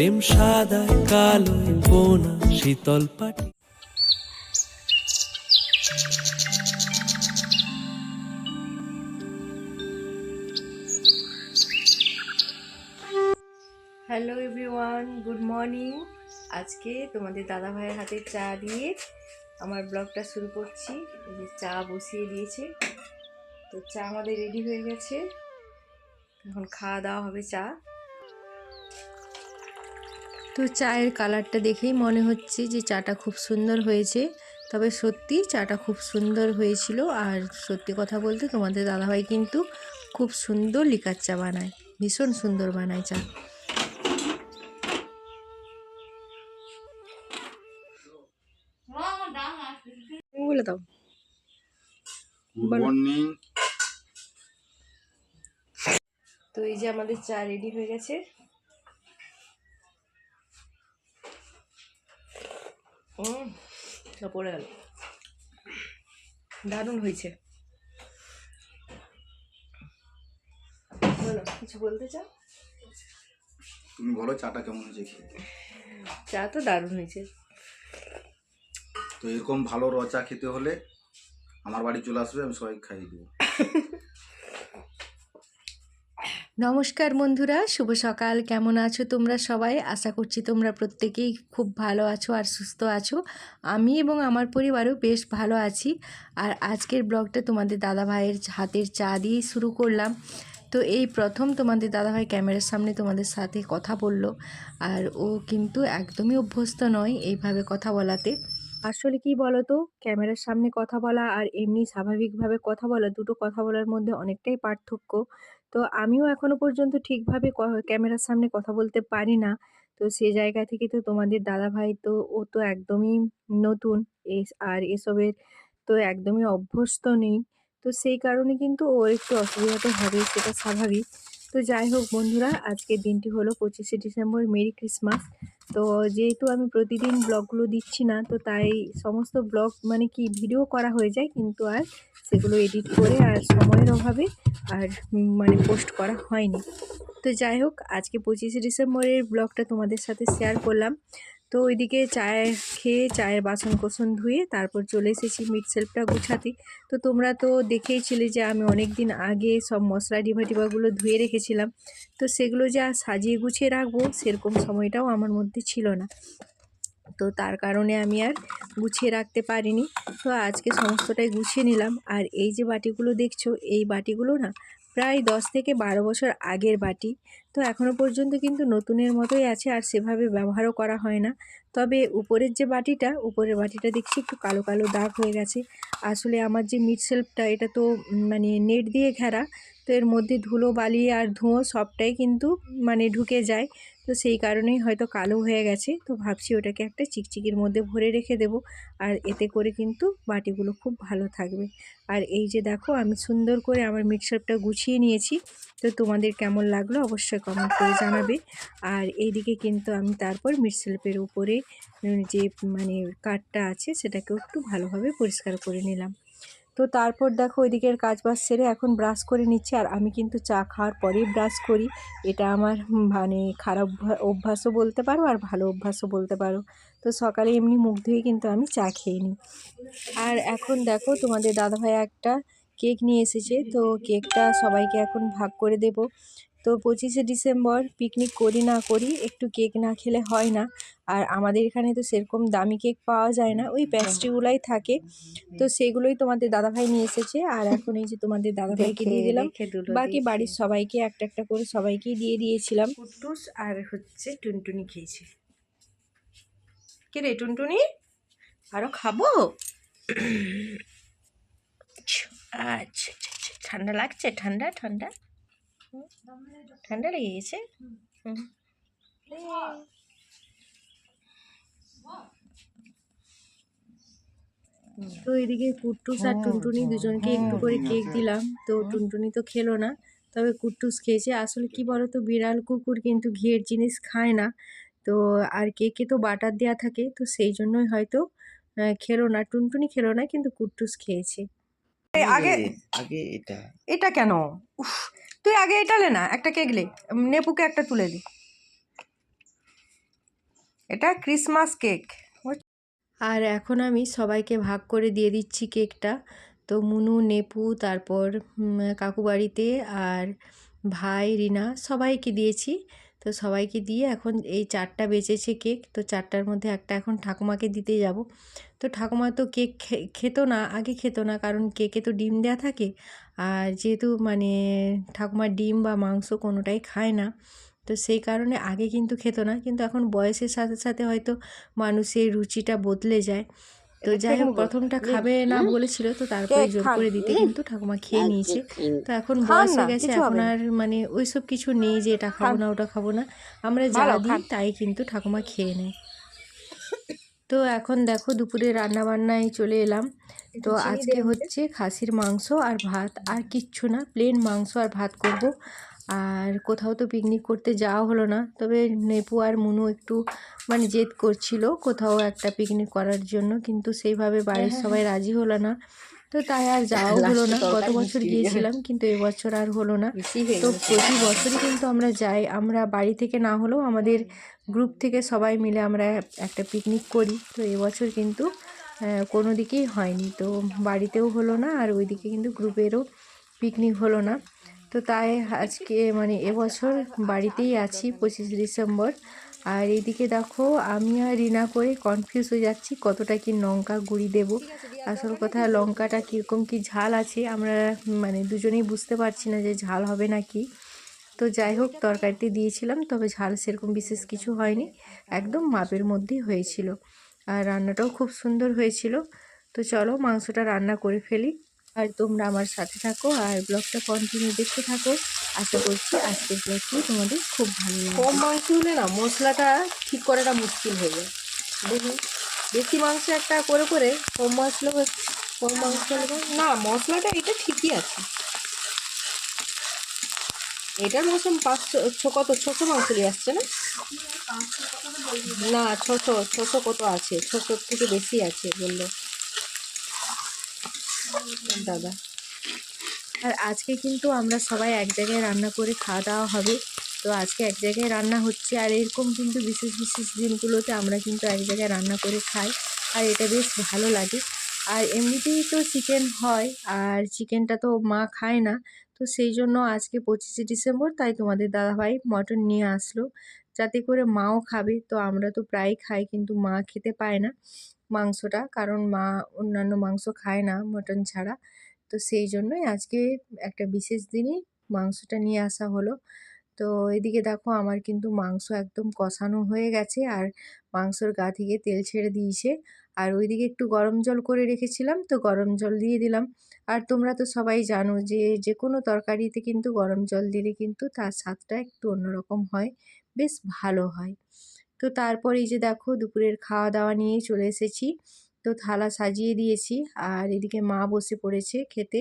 প্রেম সাদায় কালো বোনা শীতল পাটি। হ্যালো এভরিওয়ান গুড মর্নিং আজকে তোমাদের দাদা ভাইয়ের হাতে চা দিয়ে আমার ব্লগটা শুরু করছি। যে চা বসিয়ে দিয়েছে। তো চা আমাদের রেডি হয়ে গেছে। এখন খাওয়া দাওয়া হবে চা। তো চায়ের কালারটা দেখেই মনে হচ্ছে যে চাটা খুব সুন্দর হয়েছে। তবে সত্যি চাটা খুব সুন্দর হয়েছিল আর সত্যি কথা বলতে তোমাদের দাদাভাই কিন্তু খুব সুন্দর লিকার চা বানায় ভীষণ সুন্দর বানায় চা। বলে দাও। গুড মর্নিং তো এই যে আমাদের চা রেডি হয়ে গেছে। তা পড়ে গেল। দারুণ হয়েছে। বলো কিছু বলতে চাও? তুমি বলো চাটা কেমন হয়েছে খেয়ে? চা তো দারুণ হয়েছে। তো এরকম ভালো র চা খেতে হলে আমার বাড়ি চলে আসবে আমি সবাই খাইয়ে দেবো। নমস্কার বন্ধুরা, শুভ সকাল। কেমন আছো তোমরা সবাই? আশা করছি তোমরা প্রত্যেকেই খুব ভালো আছো আর সুস্থ আছো। আমি এবং আমার পরিবারও বেশ ভালো আছি। আর আজকের ব্লগটা তোমাদের দাদা ভাইয়ের হাতের চা দিয়েই শুরু করলাম। তো এই প্রথম তোমাদের দাদাভাই ক্যামেরার সামনে তোমাদের সাথে কথা বলল। আর ও কিন্তু একদমই অভ্যস্ত নয় এইভাবে কথা বলাতে। আসলে কি বলো তো ক্যামেরার সামনে কথা বলা আর এমনি স্বাভাবিকভাবে কথা বলা, দুটো কথা বলার মধ্যে অনেকটাই পার্থক্য। তো আমিও এখনও পর্যন্ত ঠিকভাবে ক্যামেরার সামনে কথা বলতে পারি না। তো সে জায়গা থেকে তো তোমাদের দাদাভাই তো, ও তো একদমই নতুন। আর এসবের তো একদমই অভ্যস্ত নেই। তো সেই কারণে কিন্তু ও একটু অসুবিধা তো হবে, সেটা স্বাভাবিক। তো যাই হোক বন্ধুরা, আজকের দিনটি হলো পঁচিশে ডিসেম্বর, মেরি ক্রিসমাস। তো যেহেতু আমি প্রতিদিন ব্লগগুলো দিচ্ছি না, তো তাই সমস্ত ব্লগ মানে কি ভিডিও করা হয়ে যায়, কিন্তু আর সেগুলো এডিট করে আর সময়ের অভাবে আর মানে পোস্ট করা হয়নি। তো যাই হোক, আজকে পঁচিশে ডিসেম্বরের ব্লগটা তোমাদের সাথে শেয়ার করলাম। তো ওইদিকে চায় খেয়ে চায়ের বাসন কোসন ধুয়ে তারপর চলে এসেছি মিট সেলফটা গুছাতে। তো তোমরা তো দেখেইছিলে যে আমি অনেক দিন আগে সব মশলা ডিভা টিভাগুলো ধুয়ে রেখেছিলাম। তো সেগুলো যে সাজিয়ে গুছিয়ে রাখব সেরকম সময়টাও আমার মধ্যে ছিল না। তো তার কারণে আমি আর গুছিয়ে রাখতে পারিনি। তো আজকে সমস্তটাই গুছিয়ে নিলাম। আর এই যে বাটিগুলো দেখছ, এই বাটিগুলো না প্রায় দশ থেকে বারো বছর আগের বাটি। তো এখনও পর্যন্ত কিন্তু নতুনের মতোই আছে আর সেভাবে ব্যবহারও করা হয় না। তবে উপরের যে বাটিটা, উপরের বাটিটা দেখছি একটু কালো কালো দাগ হয়ে গেছে। আসলে আমার যে মিড সেলফটা এটা তো মানে নেট দিয়ে ঘেরা, তো এর মধ্যে ধুলো, বালি আর ধুঁয়ো সবটাই কিন্তু মানে ঢুকে যায়। তো সেই কারণেই হয়তো কালো হয়ে গেছে। তো ভাবছি ওটাকে একটা চিকচিকির মধ্যে ভরে রেখে দেব। আর এতে করে কিন্তু বাটিগুলো খুব ভালো থাকবে। আর এই যে দেখো, আমি সুন্দর করে আমার মিক্সারটা গুছিয়ে নিয়েছি। তো তোমাদের কেমন লাগল অবশ্যই কমেন্ট করে জানাবে। আর এইদিকে কিন্তু আমি তারপর মিটসেলফের উপরে যে মানে কাঠটা আছে, সেটাকেও একটু ভালোভাবে পরিষ্কার করে নিলাম। তো তারপর দেখো, ওইদিকের কাজ বাজ সেরে এখন ব্রাশ করে নিচ্ছে। আর আমি কিন্তু চা খাওয়ার পরেই ব্রাশ করি। এটা আমার মানে খারাপ অভ্যাসও বলতে পারো আর ভালো অভ্যাসও বলতে পারো। তো সকালে এমনি মুখ ধুয়ে কিন্তু আমি চা খেয়ে নিই। আর এখন দেখো তোমাদের দাদাভাই একটা কেক নিয়ে এসেছে তো কেকটা সবাইকে এখন ভাগ করে দেব। তো পঁচিশে ডিসেম্বর পিকনিক করি না করি একটু কেক না খেলে হয় না। আর আমাদের এখানে তো সেরকম দামি কেক পাওয়া যায় না ওই প্যাস্ট্রিগুলাই থাকে। তো সেগুলোই তোমাদের দাদাভাই নিয়ে এসেছে। আর এখন এই যে তোমাদের দাদাভাইকে দিয়ে দিলাম। বাকি বাড়ির সবাইকে একটা একটা করে সবাইকেই দিয়ে দিয়েছিলাম। আর হচ্ছে টুনটুনি খেয়েছে। কে রে টুনটুনি? আরও খাব? আচ্ছা আচ্ছা আচ্ছা ঠান্ডা লাগছে? ঠান্ডা ঠান্ডা? ঠান্ডা লেগে গেছে? হুম। তো এদিকে কুট্টুস আর টুনটুনি দুজনকে একটু করে কেক দিলাম। তো টুনটুনি তো খেলো না তবে কুট্টুস খেয়েছে। আসলে কি বলো তো বিড়াল কুকুর কিন্তু ঘিয়ের জিনিস খায় না। তো আর কেকে তো বাটার দেওয়া থাকে তো সেই জন্যই হয়তো খেলো না টুনটুনি খেলো না কিন্তু কুট্টুস খেয়েছে। আগে আগে এটা। এটা কেন? উফ তুই আগে এটা লে না একটা কেক লে নেপুকে একটা তুলে দি। এটা ক্রিসমাস কেক। আর এখন আমি সবাইকে ভাগ করে দিয়ে দিচ্ছি কেকটা। তো মুনু নেপু তারপর কাকু বাড়িতে আর ভাই রিনা সবাইকে দিয়েছি। তো সবাইকে দিয়ে এখন এই চারটা বেঁচেছে কেক। তো চারটার মধ্যে একটা এখন ঠাকুমাকে দিতে যাব। তো ঠাকুমা তো কেক খেত না, আগে খেত না, কারণ কেকে তো ডিম দেওয়া থাকে। আর যেহেতু মানে ঠাকুমার ডিম বা মাংস কোনোটাই খায় না, তো সেই কারণে আগে কিন্তু খেত না। কিন্তু এখন বয়সের সাথে সাথে হয়তো মানুষের রুচিটা বদলে যায়। তো যাই হোক প্রথমটা খাবে না বলেছিল তো তারপরে জোর করে দিতে কিন্তু ঠাকুমা খেয়ে নিয়েছে। তো এখন বয়স হয়ে গেছে এখন আর মানে ওইসব কিছু নেই যে এটা খাব না ওটা খাব না। আমরা যা দিই তাই কিন্তু ঠাকুমা খেয়ে নেয়। তো এখন দেখো দুপুরে রান্না বান্নায় চলে এলাম। তো আজকে হচ্ছে খাসির মাংস আর ভাত আর কিচ্ছু না প্লেন মাংস আর ভাত করব। আর কোথাও তো পিকনিক করতে যাওয়া হলো না। তবে নেপু আর মুনু একটু মানে জেদ করছিল কোথাও একটা পিকনিক করার জন্য কিন্তু সেইভাবে বাড়ির সবাই রাজি হলো না। তো তাই আর যাওয়াও হলো না। গত বছর গিয়েছিলাম কিন্তু এবছর আর হলো না। তো প্রতি বছরই কিন্তু আমরা যাই। আমরা বাড়ি থেকে না হলেও আমাদের গ্রুপ থেকে সবাই মিলে আমরা একটা পিকনিক করি। তো এবছর কিন্তু কোনো দিকেই হয়নি। তো বাড়িতেও হলো না আর ওইদিকে কিন্তু গ্রুপেরও পিকনিক হলো না। তো তাই আজকে মানে এবছর বাড়িতেই আছি, পঁচিশে ডিসেম্বর। আর এইদিকে দেখো, আমি আর রিনা করে কনফিউজ হয়ে যাচ্ছি, কতটা কি লঙ্কা গুঁড়ি দেব। আসল কথা, লঙ্কাটা কীরকম কি ঝাল আছে, আমরা মানে দুজনেই বুঝতে পারছি না যে ঝাল হবে না কি তো যাই হোক, তরকারিতে দিয়েছিলাম, তবে ঝাল সেরকম বিশেষ কিছু হয়নি, একদম মাপের মধ্যেই হয়েছিল। আর রান্নাটাও খুব সুন্দর হয়েছিল। তো চলো, মাংসটা রান্না করে ফেলি। আর তোমরা আমার সাথে থাকো আর ব্লগটা কন্টিনিউ দেখতে থাকো। আশা করছি আজকের ব্লগটি তোমাদের খুব ভালো লাগবে। কম মাংস হলে না মশলাটা ঠিক করাটা মুশকিল হয়ে যায়। দেখুন বেশি মাংস একটা করে করে কম মশলা কম মাংস না, মশলাটা এটা ঠিকই আছে। এটার মতন পাঁচশো কত? ছশো মাংস নিয়ে আসছে না? না, ছশো ছশো কত আছে? ছশোর থেকে বেশি আছে বলল। দাদা? আর আজকে কিন্তু আমরা সবাই এক জায়গায় রান্না করে খাওয়া দাওয়া হবে। তো আজকে এক জায়গায় রান্না হচ্ছে আর এরকম কিন্তু বিশেষ বিশেষ দিনগুলোতে আমরা কিন্তু এক জায়গায় রান্না করে খাই। আর এটা বেশ ভালো লাগে। আর এমনিতেই তো চিকেন হয় আর চিকেনটা তো মা খায় না। তো সেই জন্য আজকে পঁচিশে ডিসেম্বর তাই তোমাদের দাদাভাই মটন নিয়ে আসলো। যাতে করে মাও খাবে। তো আমরা তো প্রায় খাই কিন্তু মা খেতে পায় না। মাংসটা। কারণ মা অন্যান্য মাংস খায় না মটন ছাড়া। তো সেই জন্যই আজকে একটা বিশেষ দিনই মাংসটা নিয়ে আসা হলো। তো এদিকে দেখো আমার কিন্তু মাংস একদম কষানো হয়ে গেছে আর মাংসর গা থেকে তেল ছেড়ে দিয়েছে। আর ওইদিকে একটু গরম জল করে রেখেছিলাম তো গরম জল দিয়ে দিলাম। আর তোমরা তো সবাই জানো যে যে কোনো তরকারিতে কিন্তু গরম জল দিলে কিন্তু তার স্বাদটা একটু অন্যরকম হয়, বেশ ভালো হয়। তো তারপর এই যে দেখো দুপুরের খাওয়া দাওয়া নিয়ে চলে এসেছি। তো থালা সাজিয়ে দিয়েছি আর এদিকে মা বসে পড়েছে খেতে।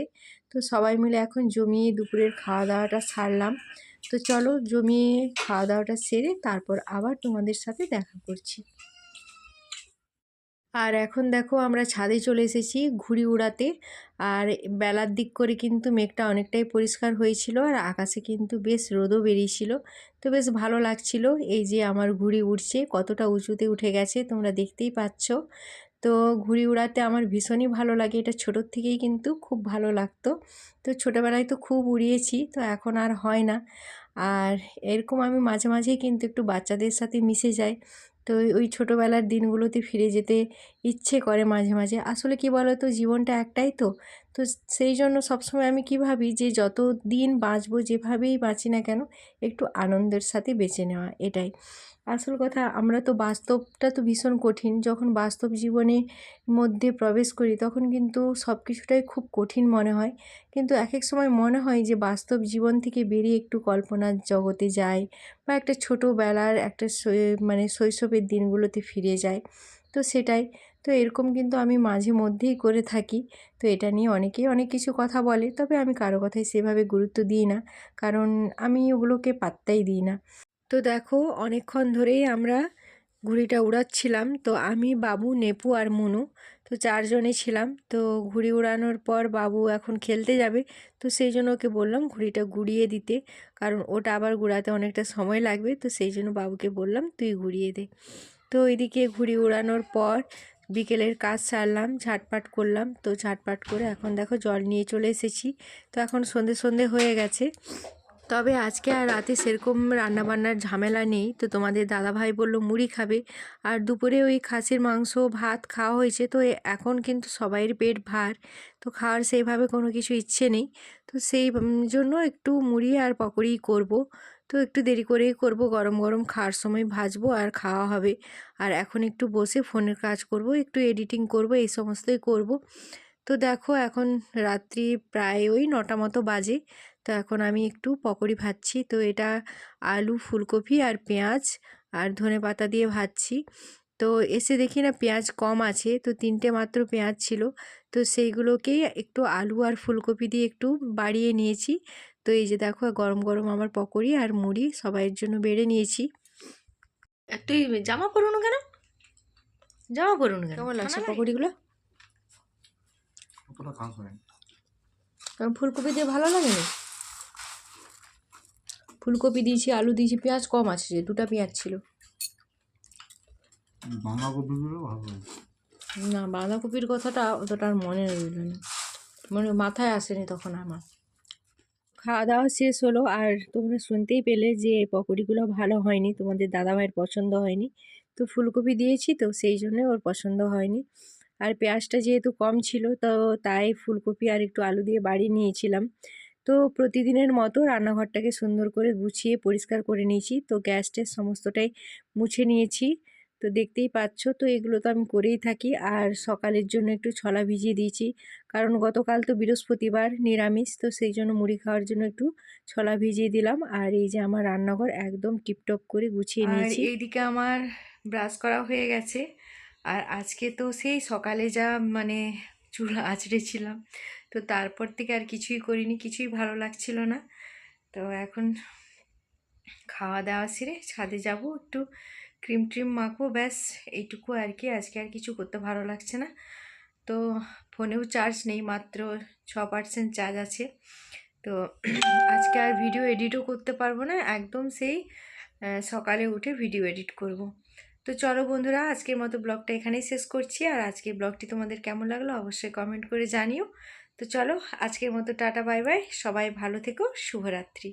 তো সবাই মিলে এখন জমিয়ে দুপুরের খাওয়া দাওয়াটা সারলাম। তো চলো জমিয়ে খাওয়া দাওয়াটা সেরে তারপর আবার তোমাদের সাথে দেখা করছি। আর এখন দেখো আমরা ছাদে চলে এসেছি ঘুড়ি উড়াতে। আর বেলার দিক করে কিন্তু মেঘটা অনেকটাই পরিষ্কার হয়েছিল আর আকাশে কিন্তু বেশ রোদও বেরিয়েছিল। তো বেশ ভালো লাগছিল এই যে আমার ঘুড়ি উড়ছে, কতটা উঁচুতে উঠে গেছে তোমরা দেখতেই পাচ্ছ। তো ঘুড়ি উড়াতে আমার ভীষণই ভালো লাগে, এটা ছোটোর থেকেই কিন্তু খুব ভালো লাগতো। তো ছোটোবেলায় তো খুব উড়িয়েছি, তো এখন আর হয় না। আর এরকম আমি মাঝে মাঝেই কিন্তু একটু বাচ্চাদের সাথে মিশে যাই। তো ওই- ছোটোবেলার দিনগুলোতে ফিরে যেতে ইচ্ছে করে মাঝে মাঝে। আসলে কি বলো তো জীবনটা একটাই তো। তো সেই জন্য সবসময় আমি কি ভাবি যে, যত দিন বাঁচবো যেভাবেই বাঁচি না কেন, একটু আনন্দের সাথে বেঁচে নেওয়া এটাই। আসল কথা, আমরা তো বাস্তবটা তো ভীষণ কঠিন। যখন বাস্তব জীবনে মধ্যে প্রবেশ করি, তখন কিন্তু সব কিছুটাই খুব কঠিন মনে হয়। কিন্তু এক এক সময় মনে হয় যে, বাস্তব জীবন থেকে বেরিয়ে একটু কল্পনার জগতে যায় বা একটা ছোটোবেলার একটা মানে শৈশবের দিনগুলোতে ফিরে যায় তো সেটাই। তো এরকম কিন্তু আমি মাঝে মধ্যেই করে থাকি। তো এটা নিয়ে অনেকেই অনেক কিছু কথা বলে, তবে আমি কারও কথাই সেভাবে গুরুত্ব দিই না। কারণ আমি ওগুলোকে পাত্তাই দিই না। তো দেখো, অনেকক্ষণ ধরেই আমরা ঘুড়িটা উড়াচ্ছিলাম। তো আমি, বাবু, নেপু আর মনু, তো চারজনে ছিলাম। তো ঘুড়ি উড়ানোর পর বাবু এখন খেলতে যাবে। তো সেই জন্য ওকে বললাম ঘুড়িটা গুড়িয়ে দিতে, কারণ ওটা আবার গুড়াতে অনেকটা সময় লাগবে। তো সেই জন্য বাবুকে বললাম, তুই ঘুরিয়ে দে। তো এদিকে ঘুড়ি উড়ানোর পর বিকেলের কাজ সারলাম, ঝাটপাট করলাম। তো ঝাটপাট করে এখন দেখো জল নিয়ে চলে এসেছি। তো এখন সন্ধে সন্ধে হয়ে গেছে। তবে আজকে আর রাতে সেরকম রান্নাবান্নার ঝামেলা নেই। তো তোমাদের দাদাভাই বলল, মুড়ি খাবে। আর দুপুরে ওই খাসির মাংস, ভাত খাওয়া হয়েছে। তো এখন কিন্তু সবাইয়ের পেট ভার। তো খাওয়ার সেইভাবে কোনো কিছু ইচ্ছে নেই। তো সেই জন্য একটু মুড়ি আর পকোড়ি করব। তো একটু দেরি করেই করব। গরম গরম খাওয়ার সময় ভাজবো আর খাওয়া হবে। আর এখন একটু বসে ফোনের কাজ করব, একটু এডিটিং করব, এই সমস্তই করব। তো দেখো, এখন রাত্রি প্রায় ওই নটা মতো বাজে। তো এখন আমি একটু পকোড়ি ভাজছি। তো এটা আলু ফুলকপি আর পেঁয়াজ আর ধনে পাতা দিয়ে ভাজছি। তো এসে দেখি না পেঁয়াজ কম আছে। তো তিনটে মাত্র পেঁয়াজ ছিল। তো সেইগুলোকেই একটু আলু আর ফুলকপি দিয়ে একটু বাড়িয়ে নিয়েছি। তো এই যে দেখো গরম গরম আমার পকোড়ি আর মুড়ি সবাইয়ের জন্য বেড়ে নিয়েছি। তুই জামা পরুন কেন? জামা পরুন কেন? কেমন লাগছে পকোড়িগুলো? ফুলকপি দিয়ে ভালো লাগে না? ফুলকপি দিয়েছি আলু দিয়েছি পেঁয়াজ কম আছে যে দুটো পেঁয়াজ ছিল। বাঁধাকপিগুলো ভালো না বাঁধাকপির কথাটা অতটা আর মনে রইল না। মনে মাথায় আসেনি তখন আমার। খাওয়া দাওয়া শেষ হলো আর তোমরা শুনতেই পেলে যে পকোড়িগুলো ভালো হয়নি তোমাদের দাদাভাইয়ের পছন্দ হয়নি। তো ফুলকপি দিয়েছি তো সেই জন্য ওর পছন্দ হয়নি। আর পেঁয়াজটা যেহেতু কম ছিল তো তাই ফুলকপি আর একটু আলু দিয়ে বাড়ি নিয়েছিলাম। তো প্রতিদিনের মতো রান্নাঘরটাকে সুন্দর করে গুছিয়ে পরিষ্কার করে নিয়েছি। তো গ্যাস ট্যাস সমস্তটাই মুছে নিয়েছি। তো দেখতেই পাচ্ছ তো এগুলো তো আমি করেই থাকি। আর সকালের জন্য একটু ছলা ভিজিয়ে দিয়েছি। কারণ গতকাল তো বৃহস্পতিবার নিরামিষ তো সেই জন্য মুড়ি খাওয়ার জন্য একটু ছলা ভিজিয়ে দিলাম। আর এই যে আমার রান্নাঘর একদম টিপটপ করে গুছিয়ে নিয়েছি। এইদিকে আমার ব্রাশ করা হয়ে গেছে। আর আজকে তো সেই সকালে যা মানে চুল আঁচড়েছিলাম তো তারপর থেকে আর কিছুই করিনি, কিছুই ভালো লাগছিল না। তো এখন খাওয়া দাওয়া সেরে ছাদে যাব, একটু ক্রিম ট্রিম মাখবো, ব্যাস, এইটুকু আর কি। আজকে আর কিছু করতে ভালো লাগছে না। তো ফোনেও চার্জ নেই, মাত্র ছ পার্সেন্ট চার্জ আছে। তো আজকে আর ভিডিও এডিটও করতে পারব না, একদম সেই সকালে উঠে ভিডিও এডিট করব। তো চলো বন্ধুরা, আজকের মতো ব্লগটা এখানেই শেষ করছি। আর আজকে ব্লগটি তোমাদের কেমন লাগল অবশ্যই কমেন্ট করে জানিও। তো চলো আজকের মতো টাটা বাই বাই। সবাই ভালো থেকো শুভরাত্রি।